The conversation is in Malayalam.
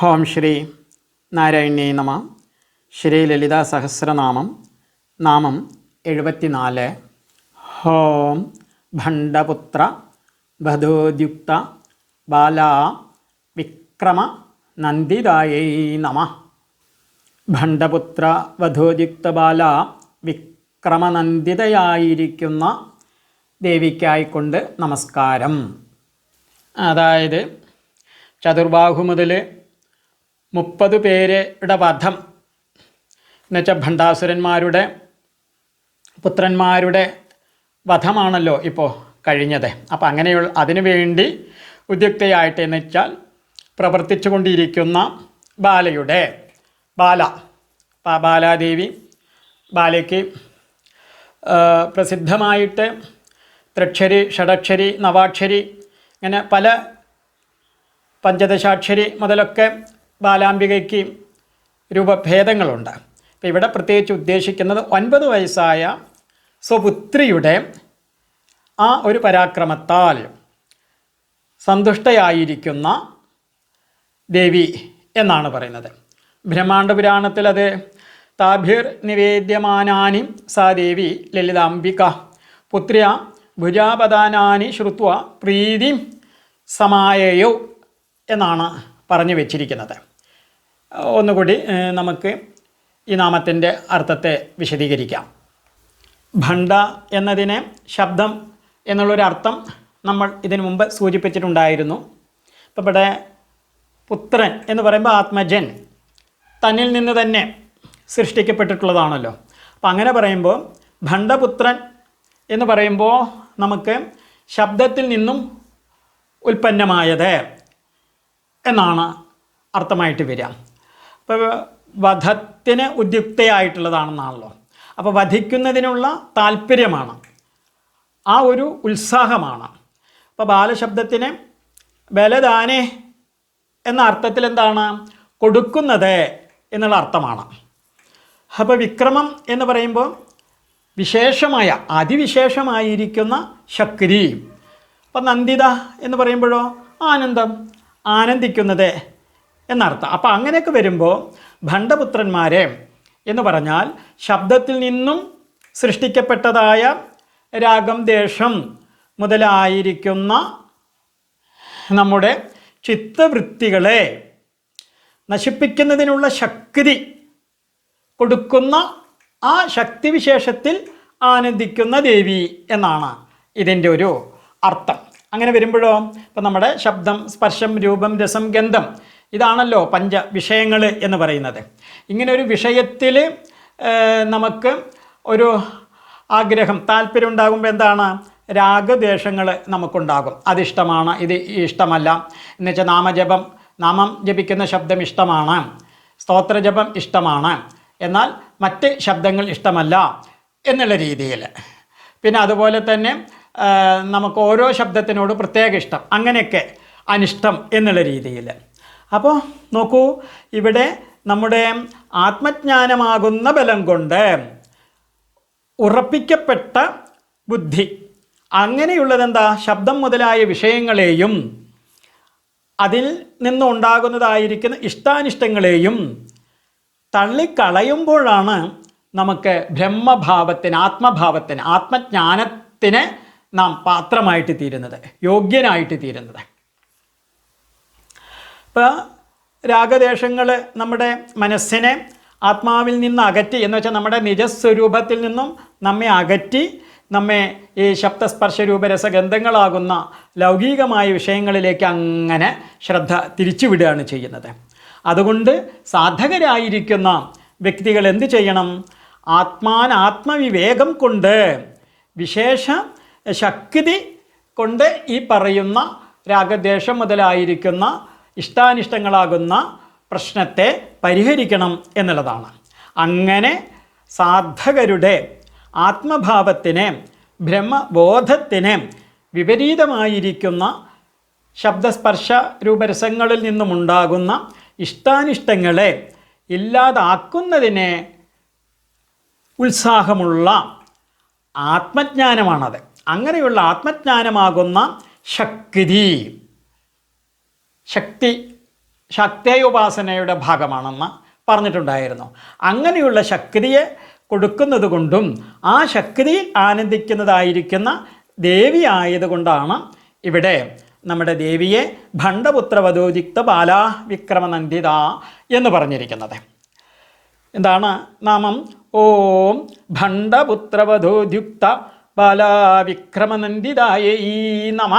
ഹോം ശ്രീ നാരായണീ നമ. ശ്രീ ലളിത സഹസ്രനാമം. നാമം എഴുപത്തിനാല്. ഹോം ഭണ്ഡപുത്ര വധോദ്യുക്ത ബാല വിക്രമ നന്ദിതായൈ നമ. ഭണ്ഡപുത്ര വധോദ്യുക്ത ബാല വിക്രമനന്ദിതയായിരിക്കുന്ന ദേവിക്കായിക്കൊണ്ട് നമസ്കാരം. അതായത് ചതുർബാഹു മുതൽ മുപ്പത് പേരുടെ വധം. എന്നുവെച്ചാൽ ഭണ്ഡാസുരന്മാരുടെ പുത്രന്മാരുടെ വധമാണല്ലോ ഇപ്പോൾ കഴിഞ്ഞത്. അപ്പോൾ അങ്ങനെയുള്ള അതിനു വേണ്ടി ഉദ്യുക്തയായിട്ട് എന്ന് വെച്ചാൽ പ്രവർത്തിച്ചു കൊണ്ടിരിക്കുന്ന ബാലയുടെ ബാല ബാലാദേവി ബാലയ്ക്ക് പ്രസിദ്ധമായിട്ട് ത്രക്ഷരി ഷഡക്ഷരി നവാക്ഷരി ഇങ്ങനെ പല പഞ്ചദശാക്ഷരി മുതലൊക്കെ ബാലാംബികയ്ക്ക് രൂപഭേദങ്ങളുണ്ട്. അപ്പം ഇവിടെ പ്രത്യേകിച്ച് ഉദ്ദേശിക്കുന്നത് ഒൻപത് വയസ്സായ സ്വപുത്രിയുടെ ആ ഒരു പരാക്രമത്താൽ സന്തുഷ്ടയായിരിക്കുന്ന ദേവി എന്നാണ് പറയുന്നത്. ബ്രഹ്മാണ്ഡ പുരാണത്തിൽ അത് താഭിർ നിവേദ്യമാനാനി സാ ദേവി ലളിതാംബിക പുത്രിയ ഭുജാപദാനാനി ശ്രുത്വ പ്രീതി സമായയോ എന്നാണ് പറഞ്ഞു വെച്ചിരിക്കുന്നത്. ഒന്നുകൂടി നമുക്ക് ഈ നാമത്തിന്റെ അർത്ഥത്തെ വിശദീകരിക്കാം. ഭണ്ഡ എന്നതിനെ ശബ്ദം എന്നുള്ളൊരു അർത്ഥം നമ്മൾ ഇതിനു മുമ്പ് സൂചിപ്പിച്ചിട്ടുണ്ടായിരുന്നു. ഇപ്പം ഇവിടെ പുത്രൻ എന്ന് പറയുമ്പോൾ ആത്മജൻ തന്നിൽ നിന്ന് തന്നെ സൃഷ്ടിക്കപ്പെട്ടിട്ടുള്ളതാണല്ലോ. അപ്പം അങ്ങനെ പറയുമ്പോൾ ഭണ്ഡപുത്രൻ എന്ന് പറയുമ്പോൾ നമുക്ക് ശബ്ദത്തിൽ നിന്നും ഉൽപ്പന്നമായത് എന്നാണ് അർത്ഥമായിട്ട് വരിക. അപ്പോൾ വധത്തിന് ഉദ്യുക്തയായിട്ടുള്ളതാണെന്നാണല്ലോ. അപ്പോൾ വധിക്കുന്നതിനുള്ള താല്പര്യമാണ്. ആ ഒരു ഉത്സാഹമാണ്. അപ്പോൾ ബാലശബ്ദത്തിന് ബലദാനെ എന്ന അർത്ഥത്തിൽ എന്താണ്? കൊടുക്കുന്നത് എന്നുള്ള അർത്ഥമാണ്. അപ്പോൾ വിക്രമം എന്ന് പറയുമ്പോൾ വിശേഷമായ അതിവിശേഷമായിരിക്കുന്ന ശക്തി. അപ്പം നന്ദിത എന്ന് പറയുമ്പോഴോ? ആനന്ദം. ആനന്ദിക്കുന്നത് എന്നർത്ഥം. അപ്പോൾ അങ്ങനെയൊക്കെ വരുമ്പോൾ ഭണ്ഡപുത്രന്മാരെ എന്ന് പറഞ്ഞാൽ ശബ്ദത്തിൽ നിന്നും സൃഷ്ടിക്കപ്പെട്ടതായ രാഗം ദേഷം മുതലായിരിക്കുന്ന നമ്മുടെ ചിത്തവൃത്തികളെ നശിപ്പിക്കുന്നതിനുള്ള ശക്തി കൊടുക്കുന്ന ആ ശക്തിവിശേഷത്തിൽ ആനന്ദിക്കുന്ന ദേവി എന്നാണ് ഇതിന്റെ ഒരു അർത്ഥം. അങ്ങനെ വരുമ്പോഴോ? ഇപ്പം നമ്മുടെ ശബ്ദം സ്പർശം രൂപം രസം ഗന്ധം ഇതാണല്ലോ പഞ്ച വിഷയങ്ങൾ എന്ന് പറയുന്നത്. ഇങ്ങനെ ഒരു വിഷയത്തിൽ നമുക്ക് ഒരു ആഗ്രഹം താല്പര്യം ഉണ്ടാകുമ്പോൾ എന്താണ്? രാഗദ്വേഷങ്ങൾ നമുക്കുണ്ടാകും. അതിഷ്ടമാണ് ഇത് ഇഷ്ടമല്ല. എന്നുവെച്ചാൽ നാമജപം നാമം ജപിക്കുന്ന ശബ്ദം ഇഷ്ടമാണ്. സ്തോത്രജപം ഇഷ്ടമാണ്. എന്നാൽ മറ്റ് ശബ്ദങ്ങൾ ഇഷ്ടമല്ല എന്നുള്ള രീതിയിൽ പിന്നെ അതുപോലെ തന്നെ നമുക്ക് ഓരോ ശബ്ദത്തിനോട് പ്രത്യേക ഇഷ്ടം. അങ്ങനെയൊക്കെ അനിഷ്ടം എന്നുള്ള രീതിയിൽ അപ്പോൾ നോക്കൂ ഇവിടെ നമ്മുടെ ആത്മജ്ഞാനമാകുന്ന ബലം കൊണ്ട് ഉറപ്പിക്കപ്പെട്ട ബുദ്ധി. അങ്ങനെയുള്ളതെന്താ? ശബ്ദം മുതലായ വിഷയങ്ങളെയും അതിൽ നിന്നുണ്ടാകുന്നതായിരിക്കുന്ന ഇഷ്ടാനിഷ്ടങ്ങളെയും തള്ളിക്കളയുമ്പോഴാണ് നമുക്ക് ബ്രഹ്മഭാവത്തിന് ആത്മഭാവത്തിന് ആത്മജ്ഞാനത്തിന് നാം പാത്രമായിട്ട് തീരുന്നത് യോഗ്യനായിട്ട് തീരുന്നത്. ഇപ്പോൾ രാഗദേശങ്ങൾ നമ്മുടെ മനസ്സിനെ ആത്മാവിൽ നിന്ന് അകറ്റി എന്ന് വെച്ചാൽ നമ്മുടെ നിജസ്വരൂപത്തിൽ നിന്നും നമ്മെ അകറ്റി നമ്മെ ഈ ശബ്ദസ്പർശ രൂപരസഗന്ധങ്ങളാകുന്ന ലൗകികമായ വിഷയങ്ങളിലേക്ക് അങ്ങനെ ശ്രദ്ധ തിരിച്ചുവിടുകയാണ് ചെയ്യുന്നത്. അതുകൊണ്ട് സാധകരായിരിക്കുന്ന വ്യക്തികൾ എന്ത് ചെയ്യണം? ആത്മാനാത്മവിവേകം കൊണ്ട് വിശേഷ ശക്തി കൊണ്ട് ഈ പറയുന്ന രാഗദ്വേഷം മുതലായിരിക്കുന്ന ഇഷ്ടാനിഷ്ടങ്ങളാകുന്ന പ്രശ്നത്തെ പരിഹരിക്കണം എന്നുള്ളതാണ്. അങ്ങനെ സാധകരുടെ ആത്മഭാവത്തിന് ബ്രഹ്മബോധത്തിന് വിപരീതമായിരിക്കുന്ന ശബ്ദസ്പർശ രൂപരസങ്ങളിൽ നിന്നുമുണ്ടാകുന്ന ഇഷ്ടാനിഷ്ടങ്ങളെ ഇല്ലാതാക്കുന്നതിനെ ഉത്സാഹമുള്ള ആത്മജ്ഞാനമാണത്. അങ്ങനെയുള്ള ആത്മജ്ഞാനമാകുന്ന ശക്തി ശക്തി ശക്തേയോപാസനയുടെ ഭാഗമാണെന്ന് പറഞ്ഞിട്ടുണ്ടായിരുന്നു. അങ്ങനെയുള്ള ശക്തിയെ കൊടുക്കുന്നത് കൊണ്ടും ആ ശക്തിയിൽ ആനന്ദിക്കുന്നതായിരിക്കുന്ന ദേവി ആയതുകൊണ്ടാണ് ഇവിടെ നമ്മുടെ ദേവിയെ ഭണ്ഡപുത്രവധോദിക്ത ബാലാ വിക്രമനന്ദിത എന്ന് പറഞ്ഞിരിക്കുന്നത്. എന്താണ് നാമം? ഓം ഭണ്ഡപുത്രവധോദ്യുക്ത ബാലാ വിക്രമനന്ദിതായ ഈ നമ.